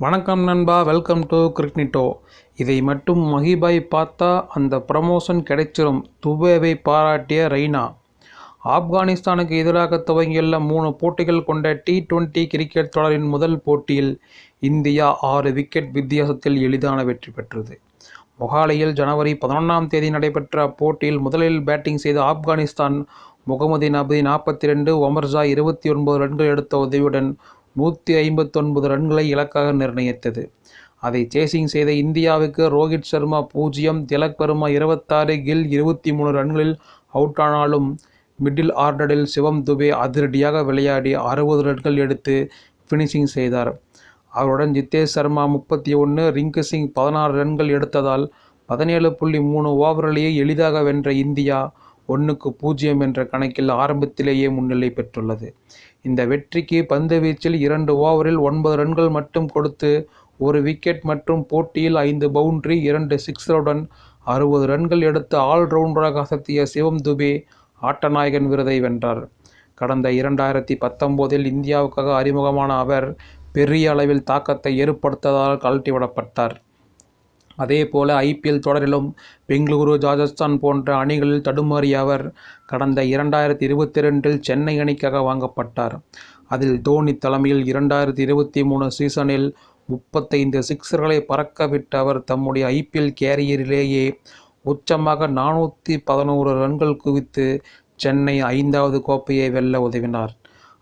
வணக்கம் நண்பா welcome to கிரிக்னிட்டோ இதை மட்டும் மஹிபாய் பார்த்தா அந்த ப்ரமோஷன் கிடைச்சிரும். துபேவை பாராட்டிய ரெய்னா. ஆப்கானிஸ்தானுக்கு எதிராக துவங்கியுள்ள மூணு போட்டிகள் கொண்ட டி டுவெண்ட்டி கிரிக்கெட் தொடரின் முதல் போட்டியில் இந்தியா ஆறு விக்கெட் வித்தியாசத்தில் எளிதான வெற்றி பெற்றது. மொஹாலியில் ஜனவரி பதினொன்றாம் தேதி நடைபெற்ற அப்போட்டியில் முதலில் பேட்டிங் செய்த ஆப்கானிஸ்தான் முகமது நபி நாற்பத்தி ரெண்டு ஒமர்ஜா இருபத்தி ஒன்பது ரன்கள் எடுத்த உதவியுடன் நூற்றி ஐம்பத்தொன்பது ரன்களை இலக்காக நிர்ணயித்தது. அதை சேசிங் செய்த இந்தியாவுக்கு ரோஹித் சர்மா பூஜ்ஜியம் திலக் வர்மா இருபத்தாறு கில் இருபத்தி மூணு ரன்களில் அவுட் ஆனாலும் மிடில் ஆர்டரில் சிவம் துபே அதிரடியாக விளையாடி அறுபது ரன்கள் எடுத்து ஃபினிஷிங் செய்தார். அவருடன் ஜித்தேஷ் சர்மா முப்பத்தி ஒன்று ரிங்கு சிங் பதினாறு ரன்கள் எடுத்ததால் பதினேழு புள்ளி மூணு ஓவரிலேயே எளிதாக வென்ற இந்தியா ஒன்றுக்கு பூஜ்ஜியம் என்ற கணக்கில் ஆரம்பத்திலேயே முன்னிலை பெற்றுள்ளது. இந்த வெற்றிக்கு பந்து வீச்சில் இரண்டு ஓவரில் ஒன்பது ரன்கள் மட்டும் கொடுத்து ஒரு விக்கெட் மற்றும் போட்டியில் ஐந்து பவுண்டரி இரண்டு சிக்ஸருடன் அறுபது ரன்கள் எடுத்து ஆல்ரவுண்டராக அசத்திய சிவம் துபே ஆட்டநாயகன் விருதை வென்றார். கடந்த இரண்டாயிரத்தி பத்தொம்போதில் இந்தியாவுக்காக அறிமுகமான அவர் பெரிய அளவில் தாக்கத்தை ஏற்படுத்ததால் கழட்டிவிடப்பட்டார். அதேபோல ஐபிஎல் தொடரிலும் பெங்களூரு ராஜஸ்தான் போன்ற அணிகளில் தடுமாறிய அவர் கடந்த இரண்டாயிரத்தி இருபத்தி ரெண்டில் சென்னை அணிக்காக வாங்கப்பட்டார். அதில் தோனி தலைமையில் இரண்டாயிரத்தி இருபத்தி மூணு சீசனில் முப்பத்தைந்து சிக்ஸர்களை பறக்க விட்ட அவர் தம்முடைய ஐபிஎல் கேரியரிலேயே உச்சமாக நானூற்றி பதினோரு ரன்கள் குவித்து சென்னை ஐந்தாவது கோப்பையை வெல்ல உதவினார்.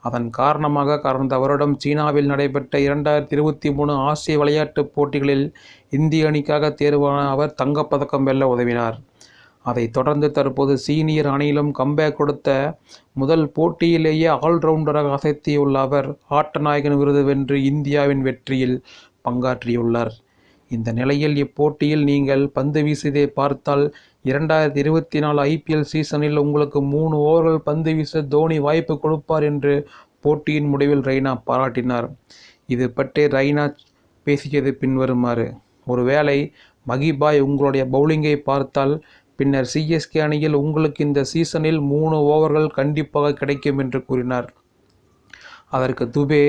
அதன் காரணமாக கடந்த வருடம் சீனாவில் நடைபெற்ற இரண்டாயிரத்தி இருபத்தி மூணு ஆசிய விளையாட்டுப் போட்டிகளில் இந்திய அணிக்காக தேர்வான அவர் தங்கப்பதக்கம் வெல்ல உதவினார். அதைத் தொடர்ந்து தற்போது சீனியர் அணியிலும் கம்பேக் கொடுத்த முதல் போட்டியிலேயே ஆல்ரவுண்டராக அசைத்தியுள்ள அவர் ஆட்டநாயகன் விருது வென்று இந்தியாவின் வெற்றியில் பங்காற்றியுள்ளார். இந்த நிலையில் இப்போட்டியில் நீங்கள் பந்து வீசியதை பார்த்தால் இரண்டாயிரத்தி இருபத்தி நாலு ஐபிஎல் சீசனில் உங்களுக்கு மூணு ஓவர்கள் பந்து வீச தோனி வாய்ப்பு கொடுப்பார் என்று போட்டியின் முடிவில் ரெய்னா பாராட்டினார். இது பற்றி ரெய்னா பேசியது பின்வருமாறு ஒருவேளை மகிபாய் உங்களுடைய பவுலிங்கை பார்த்தால் பின்னர் சிஎஸ்கே அணியில் உங்களுக்கு இந்த சீசனில் மூணு ஓவர்கள் கண்டிப்பாக கிடைக்கும் என்று கூறினார். அதற்கு துபே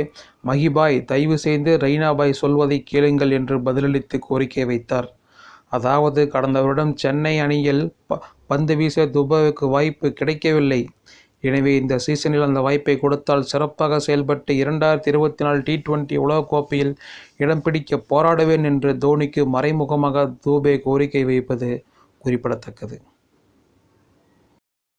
மகிபாய் தயவு செய்து ரெய்னாபாய் சொல்வதை கேளுங்கள் என்று பதிலளித்து கோரிக்கை வைத்தார். அதாவது கடந்த வருடம் சென்னை அணியில் ப பந்து வீச துபாவுக்கு வாய்ப்பு கிடைக்கவில்லை. எனவே இந்த சீசனில் அந்த வாய்ப்பை கொடுத்தால் சிறப்பாக செயல்பட்டு இரண்டாயிரத்தி இருபத்தி நாலு டி டுவெண்ட்டி உலகக்கோப்பையில் இடம் பிடிக்க போராடுவேன் என்று தோனிக்கு மறைமுகமாக தூபே கோரிக்கை வைப்பது குறிப்பிடத்தக்கது.